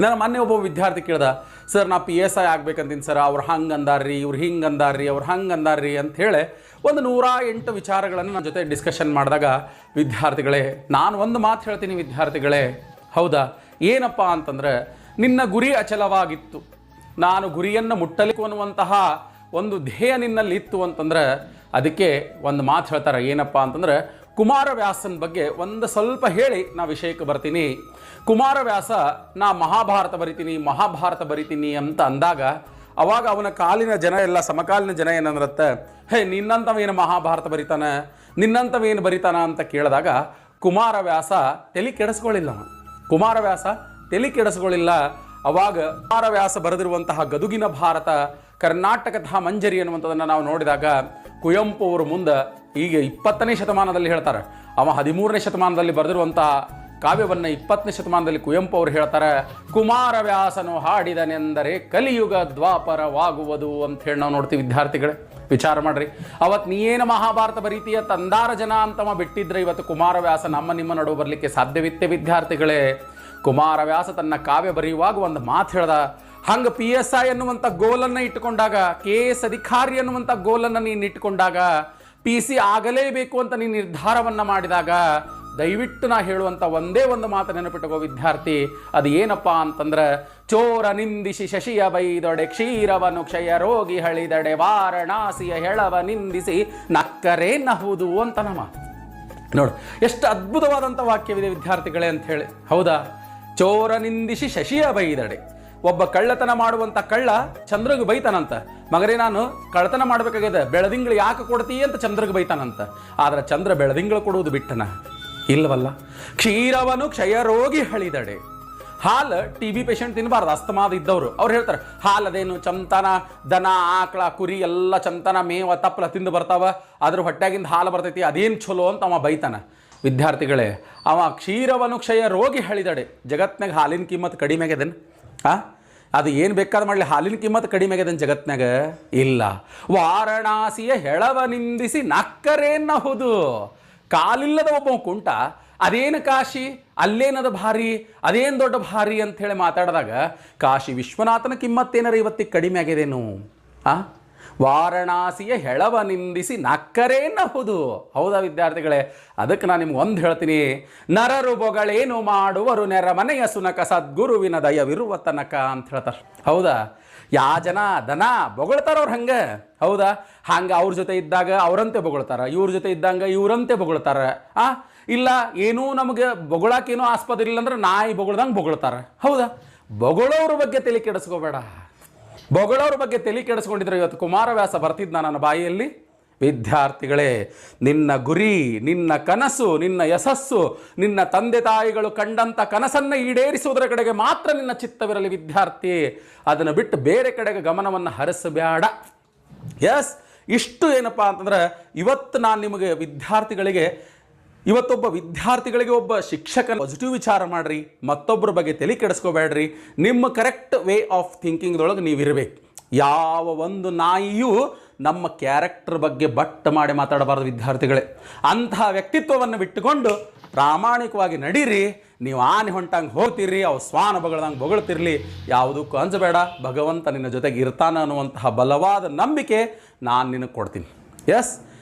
ನಾನು ಮೊನ್ನೆ ಒಬ್ಬ ವಿದ್ಯಾರ್ಥಿ ಕೇಳ್ದ, ಸರ್, ನಾ ಪಿ ಎಸ್ ಐ ಆಗ್ಬೇಕಂತೀನಿ, ಸರ್. ಅವ್ರು ಹಂಗೆ ಅಂದಾರ್ರಿ ಇವ್ರು ಹಿಂಗೆ ಅಂದಾರ್ರಿ ಅವ್ರು ಹಂಗೆ ಅಂದಾರ್ರಿ ಅಂತ ಹೇಳಿ ಒಂದು ನೂರ ಎಂಟು ವಿಚಾರಗಳನ್ನು ನನ್ನ ಜೊತೆ ಡಿಸ್ಕಷನ್ ಮಾಡಿದಾಗ, ವಿದ್ಯಾರ್ಥಿಗಳೇ, ನಾನು ಒಂದು ಮಾತು ಹೇಳ್ತೀನಿ ವಿದ್ಯಾರ್ಥಿಗಳೇ. ಹೌದಾ? ಏನಪ್ಪ ಅಂತಂದ್ರೆ, ನಿನ್ನ ಗುರಿ ಅಚಲವಾಗಿತ್ತು. ನಾನು ಗುರಿಯನ್ನು ಮುಟ್ಟಲಿಕ್ಕೆ ಅನ್ನುವಂತಹ ಒಂದು ಧ್ಯೇಯ ನಿನ್ನಲ್ಲಿ ಇತ್ತು ಅಂತಂದ್ರೆ, ಅದಕ್ಕೆ ಒಂದು ಮಾತು ಹೇಳ್ತಾರೆ, ಏನಪ್ಪ ಅಂತಂದ್ರೆ ಕುಮಾರವ್ಯಾಸನ ಬಗ್ಗೆ ಒಂದು ಸ್ವಲ್ಪ ಹೇಳಿ ನಾ ವಿಷಯಕ್ಕೆ ಬರ್ತೀನಿ. ಕುಮಾರವ್ಯಾಸ, ನಾ ಮಹಾಭಾರತ ಬರಿತೀನಿ ಮಹಾಭಾರತ ಬರಿತೀನಿ ಅಂತ ಅಂದಾಗ, ಅವಾಗ ಅವನ ಕಾಲಿನ ಜನ ಎಲ್ಲ ಸಮಕಾಲೀನ ಜನ ಏನಂದ್ರತ್ತೆ, ಹೇ ನಿನ್ನಂಥವೇನು ಮಹಾಭಾರತ ಬರಿತಾನ? ನಿನ್ನಂಥವೇನು ಬರಿತಾನ? ಅಂತ ಕೇಳಿದಾಗ, ಕುಮಾರವ್ಯಾಸ ತಲೆ ಕೆಡಿಸ್ಕೊಳ್ಳಿಲ್ಲ ಅವನು. ಕುಮಾರವ್ಯಾಸ ತಲೆ ಕೆಡಿಸ್ಕೊಳ್ಳಿಲ್ಲ ಅವಾಗ ಕುಮಾರವ್ಯಾಸ ಬರೆದಿರುವಂತಹ ಗದುಗಿನ ಭಾರತ ಕರ್ನಾಟಕದ ಮಂಜರಿ ಅನ್ನುವಂಥದ್ದನ್ನು ನಾವು ನೋಡಿದಾಗ, ಕುವೆಂಪು ಅವರು ಮುಂದೆ ಈಗ ಇಪ್ಪತ್ತನೇ ಶತಮಾನದಲ್ಲಿ ಹೇಳ್ತಾರೆ. ಅವ ಹದಿಮೂರನೇ ಶತಮಾನದಲ್ಲಿ ಬರೆದಿರುವಂತಹ ಕಾವ್ಯವನ್ನು ಇಪ್ಪತ್ತನೇ ಶತಮಾನದಲ್ಲಿ ಕುವೆಂಪು ಅವರು ಹೇಳ್ತಾರೆ ಕುಮಾರವ್ಯಾಸನು ಹಾಡಿದನೆಂದರೆ ಕಲಿಯುಗ ದ್ವಾಪರವಾಗುವುದು ಅಂತ ಹೇಳಿ ನಾವು ನೋಡ್ತೀವಿ ವಿದ್ಯಾರ್ಥಿಗಳೇ. ವಿಚಾರ ಮಾಡ್ರಿ. ಅವತ್ತು ನೀ ಏನು ಮಹಾಭಾರತ ಬರೀತೀಯ? ತಂದಾರ ಜನ ಅಂತವ ಬಿಟ್ಟಿದ್ರೆ ಇವತ್ತು ಕುಮಾರವ್ಯಾಸ ನಮ್ಮ ನಿಮ್ಮ ನಡುವೆ ಬರಲಿಕ್ಕೆ ಸಾಧ್ಯವಿತ್ತೆ ವಿದ್ಯಾರ್ಥಿಗಳೇ. ಕುಮಾರವ್ಯಾಸ ತನ್ನ ಕಾವ್ಯ ಬರೆಯುವಾಗ ಒಂದು ಮಾತು ಹೇಳ್ದ, ಹಂಗೆ ಪಿ ಎಸ್ ಐ ಅನ್ನುವಂಥ ಗೋಲನ್ನು ಇಟ್ಟುಕೊಂಡಾಗ ಕೆ ಎಸ್ ಅಧಿಕಾರಿ ಅನ್ನುವಂಥ ಗೋಲನ್ನು ನೀನು ಇಟ್ಟುಕೊಂಡಾಗ ಪಿ ಸಿ ಆಗಲೇಬೇಕು ಅಂತ ನೀನು ನಿರ್ಧಾರವನ್ನು ಮಾಡಿದಾಗ ದಯವಿಟ್ಟು ನಾ ಹೇಳುವಂಥ ಒಂದೇ ಒಂದು ಮಾತು ನೆನಪಿಟ್ಟುಕೋ ವಿದ್ಯಾರ್ಥಿ. ಅದು ಏನಪ್ಪ ಅಂತಂದ್ರೆ, ಚೋರ ನಿಂದಿಸಿ ಶಶಿಯ ಬೈದೊಡೆ, ಕ್ಷೀರವನು ಕ್ಷಯ ರೋಗಿ ಹಳಿದಡೆ, ವಾರಣಾಸಿಯ ಹೆಳವ ನಿಂದಿಸಿ ನಕ್ಕರೇ ನಹುದು ಅಂತ ನಮ್ಮ. ನೋಡು, ಎಷ್ಟು ಅದ್ಭುತವಾದಂಥ ವಾಕ್ಯವಿದೆ ವಿದ್ಯಾರ್ಥಿಗಳೇ ಅಂತ ಹೇಳಿ. ಹೌದಾ? ಚೋರ ನಿಂದಿಸಿ ಶಶಿಯ ಬೈದಡೆ ಒಬ್ಬ ಕಳ್ಳತನ ಮಾಡುವಂಥ ಕಳ್ಳ ಚಂದ್ರಗ ಬೈತಾನಂತ. ಮಗರೇ ನಾನು ಕಳ್ಳತನ ಮಾಡಬೇಕಾಗಿದೆ ಬೆಳದಿಂಗಳು ಯಾಕೆ ಕೊಡ್ತೀಯ ಅಂತ ಚಂದ್ರಗೆ ಬೈತಾನಂತ. ಆದ್ರೆ ಚಂದ್ರ ಬೆಳದಿಂಗಳು ಕೊಡುವುದು ಬಿಟ್ಟನ. ಇಲ್ಲವಲ್ಲ? ಕ್ಷೀರವನು ಕ್ಷಯ ರೋಗಿ ಹಳಿದಡೆ. ಹಾಲು ಟಿ ಬಿ ಪೇಷಂಟ್ ತಿನ್ನಬಾರ್ದು ಅಸ್ತಮಾದ ಇದ್ದವರು. ಅವ್ರು ಹೇಳ್ತಾರೆ, ಹಾಲದೇನು ಚಂತನ, ದನ, ಆಕಳ, ಕುರಿ ಎಲ್ಲ ಚಂತನ, ಮೇವ ತಪ್ಪಲ ತಿಂದು ಬರ್ತಾವ. ಅದ್ರ ಹೊಟ್ಟೆಗಿಂದ ಹಾಲು ಬರ್ತೈತಿ, ಅದೇನು ಚಲೋ ಅಂತ ಅವ ಬೈತಾನ. ವಿದ್ಯಾರ್ಥಿಗಳೇ, ಅವ ಕ್ಷೀರವನು ಕ್ಷಯ ರೋಗಿ ಹೇಳಿದಡೆ. ಜಗತ್ನಾಗ ಹಾಲಿನ ಕಿಮ್ಮತ್ ಕಡಿಮೆ ಆ? ಅದು ಏನು ಬೇಕಾದ್ರೆ ಮಾಡಲಿ. ಹಾಲಿನ ಕಿಮ್ಮತ್ ಕಡಿಮೆ ಆಗ್ಯದ ಜಗತ್ನಾಗ ಇಲ್ಲ. ವಾರಣಾಸಿಯ ಹೆಳವ ನಿಂದಿಸಿ ನಕ್ಕರೇನಹುದು ಕಾಲಿಲ್ಲದ ಒಬ್ಬ ಕುಂಟ, ಅದೇನು ಕಾಶಿ? ಅಲ್ಲೇನದ ಭಾರಿ? ಅದೇನು ದೊಡ್ಡ ಭಾರಿ ಅಂತ ಹೇಳಿ ಮಾತಾಡಿದಾಗ, ಕಾಶಿ ವಿಶ್ವನಾಥನ ಕಿಮ್ಮತ್ತೇನಾರ ಇವತ್ತಿಗೆ ಕಡಿಮೆ ಆಗ್ಯದೇನು? ಆ? ವಾರಣಾಸಿಯ ಹೆಳವ ನಿಂದಿಸಿ ನಕ್ಕರೇನಹುದು ಹೌದಾ ವಿದ್ಯಾರ್ಥಿಗಳೇ? ಅದಕ್ಕೆ ನಾನು ನಿಮ್ಗೆ ಒಂದು ಹೇಳ್ತೀನಿ. ನರರು ಬೊಗಳೇನು ಮಾಡುವರು ನೆರಮನೆಯ ಸುನಕ ಸದ್ಗುರುವಿನ ದಯವಿರುವ ತನಕ ಅಂತ ಹೇಳ್ತಾರೆ. ಹೌದಾ? ಯಾ ಜನ ದನ ಅವ್ರು ಹಂಗೆ. ಹೌದಾ? ಹಂಗೆ ಅವ್ರ ಜೊತೆ ಇದ್ದಾಗ ಅವರಂತೆ ಬೊಗಳ್ತಾರ, ಇವ್ರ ಜೊತೆ ಇದ್ದಂಗೆ ಇವರಂತೆ ಬೊಗಳ್ತಾರೆ. ಆ? ಇಲ್ಲ, ಏನೂ ನಮಗೆ ಬೊಗಳಾಕೇನೂ ಆಸ್ಪದ ಇಲ್ಲ ಅಂದ್ರೆ ನಾಯಿ ಬೊಗಳ್ದಂಗೆ ಬೊಗಳ್ತಾರೆ. ಹೌದಾ? ಬೊಗಳೋರ ಬಗ್ಗೆ ತಲೆ ಕೆಡಿಸ್ಕೋಬೇಡ. ಬೊಗಳೋರ ಬಗ್ಗೆ ತಲೆ ಕೆಡಿಸ್ಕೊಂಡಿದ್ರೆ ಇವತ್ತು ಕುಮಾರವ್ಯಾಸ ಬರ್ತಿದ್ದ ನನ್ನ ಬಾಯಿಯಲ್ಲಿ. ವಿದ್ಯಾರ್ಥಿಗಳೇ, ನಿನ್ನ ಗುರಿ, ನಿನ್ನ ಕನಸು, ನಿನ್ನ ಯಶಸ್ಸು, ನಿನ್ನ ತಂದೆ ತಾಯಿಗಳು ಕಂಡಂಥ ಕನಸನ್ನು ಈಡೇರಿಸುವುದರ ಕಡೆಗೆ ಮಾತ್ರ ನಿನ್ನ ಚಿತ್ತವಿರಲಿ ವಿದ್ಯಾರ್ಥಿ. ಅದನ್ನು ಬಿಟ್ಟು ಬೇರೆ ಕಡೆಗೆ ಗಮನವನ್ನು ಹರಿಸಬೇಡ. ಎಸ್ ಇಷ್ಟು ಏನಪ್ಪ ಅಂತಂದ್ರೆ ಇವತ್ತು ನಾನು ನಿಮಗೆ ವಿದ್ಯಾರ್ಥಿಗಳಿಗೆ ಇವತ್ತೊಬ್ಬ ವಿದ್ಯಾರ್ಥಿಗಳಿಗೆ ಒಬ್ಬ ಶಿಕ್ಷಕ ಪಾಸಿಟಿವ್ ವಿಚಾರ ಮಾಡ್ರಿ, ಮತ್ತೊಬ್ಬರ ಬಗ್ಗೆ ತಲೆ ಕೆಡಿಸ್ಕೋಬೇಡ್ರಿ. ನಿಮ್ಮ ಕರೆಕ್ಟ್ ವೇ ಆಫ್ ಥಿಂಕಿಂಗ್ದೊಳಗೆ ನೀವಿರಬೇಕು. ಯಾವ ಒಂದು ನಾಯಿಯೂ ನಮ್ಮ ಕ್ಯಾರೆಕ್ಟರ್ ಬಗ್ಗೆ ಬಟ್ ಮಾಡಿ ಮಾತಾಡಬಾರದು ವಿದ್ಯಾರ್ಥಿಗಳೇ. ಅಂತಹ ವ್ಯಕ್ತಿತ್ವವನ್ನು ಬಿಟ್ಟುಕೊಂಡು ಪ್ರಾಮಾಣಿಕವಾಗಿ ನಡೀರಿ, ನೀವು ಆನೆ ಹೊಂಟಂಗೆ ಹೋಗ್ತೀರಿ, ಅವು ಸ್ವಾನ ಬಗಳದಂಗೆ ಬೊಗಳ್ತಿರ್ಲಿ, ಯಾವುದಕ್ಕೂ ಅಂಜಬೇಡ, ಭಗವಂತ ನಿನ್ನ ಜೊತೆಗೆ ಇರ್ತಾನೆ ಅನ್ನುವಂತಹ ಬಲವಾದ ನಂಬಿಕೆ ನಾನು ನಿನಗೆ ಕೊಡ್ತೀನಿ. ಎಸ್